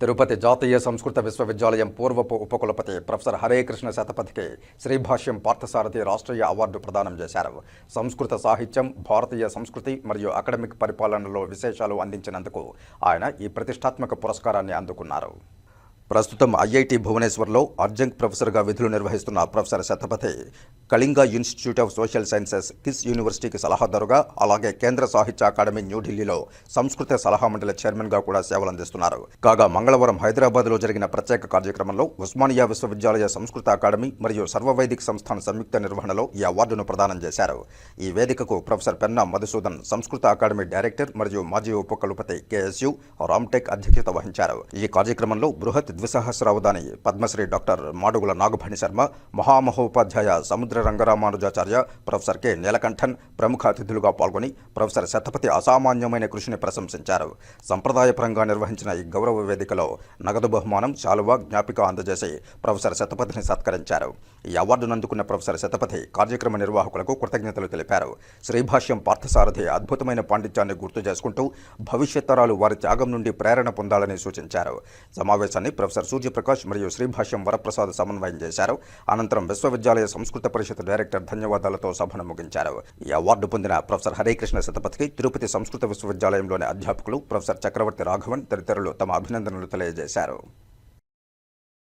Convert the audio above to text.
తిరుపతి జాతీయ సంస్కృత విశ్వవిద్యాలయం పూర్వపు ఉపకులపతి ప్రొఫెసర్ హరే కృష్ణ శతపథికి శ్రీభాష్యం పార్థసారథి రాష్ట్రీయ అవార్డు ప్రదానం చేశారు. సంస్కృత సాహిత్యం భారతీయ సంస్కృతి మరియు అకాడమిక్ పరిపాలనలో విశేషాలు అందించినందుకు ఆయన ఈ ప్రతిష్టాత్మక పురస్కారాన్ని అందుకున్నారు. ప్రస్తుతం ఐఐటి భువనేశ్వర్లో అడ్జంక్ ప్రొఫెసర్గా విధులు నిర్వహిస్తున్న professor Satapathy Kalinga institute of social sciences KISS యూనివర్సిటీకి సలహాదారుగా అలాగే కేంద్ర సాహిత్య అకాడమీ న్యూఢిల్లీలో సంస్కృత సలహా మండలి చైర్మన్గా కూడా సేవలందిస్తున్నారు. కాగా మంగళవారం హైదరాబాద్లో జరిగిన ప్రత్యేక కార్యక్రమంలో ఉస్మానియా విశ్వవిద్యాలయ సంస్కృత అకాడమీ మరియు సర్వవైదిక సంస్థాన్ సంయుక్త నిర్వహణలో ఈ అవార్డును ప్రదానం చేశారు. ఈ వేదికకు ప్రొఫెసర్ పెన్నా మధుసూదన్ సంస్కృత అకాడమీ డైరెక్టర్ మరియు మాజీ ఉపకులపతి కేఎస్యు రామ్టెక్ అధ్యక్షత వహించారు. ఈ కార్యక్రమంలో బృహత్ ద్విసహస్రావధాని పద్మశ్రీ డాక్టర్ మాడుగుల నాగభణి శర్మ మహామహోపాధ్యాయ సముద్ర రంగరామానుజాచార్య ప్రొఫెసర్ కె. నీలకంఠన్ ప్రముఖ అతిథులుగా పాల్గొని ప్రొఫెసర్ శతపతి అసామాన్యమైన కృషిని ప్రశంసించారు. సంప్రదాయపరంగా నిర్వహించిన ఈ గౌరవ వేదికలో నగదు బహుమానం శాలువా జ్ఞాపిక అందజేసి ప్రొఫెసర్ శతపథిని సత్కరించారు. ఈ అవార్డును అందుకున్న ప్రొఫెసర్ శతపథి కార్యక్రమ నిర్వాహకులకు కృతజ్ఞతలు తెలిపారు. శ్రీభాష్యం పార్థసారథి అద్భుతమైన పాండిత్యాన్ని గుర్తు చేసుకుంటూ భవిష్యత్ తరాలు వారి త్యాగం నుండి ప్రేరణ పొందాలని సూచించారు. సమావేశాన్ని ప్రొఫెసర్ సూర్యప్రకాష్ మరియు శ్రీభాష్యం వరప్రసాద్ సమన్వయం చేశారు. అనంతరం విశ్వవిద్యాలయ సంస్కృత పరిషత్ డైరెక్టర్ ధన్యవాదాలతో సభను ముగించారు. ఈ అవార్డు పొందిన ప్రొఫెసర్ హరికృష్ణ శతపథికి తిరుపతి సంస్కృత విశ్వవిద్యాలయంలోని అధ్యాపకులు ప్రొఫెసర్ చక్రవర్తి రాఘవన్ తదితరులు తమ అభినందనలు తెలియజేశారు.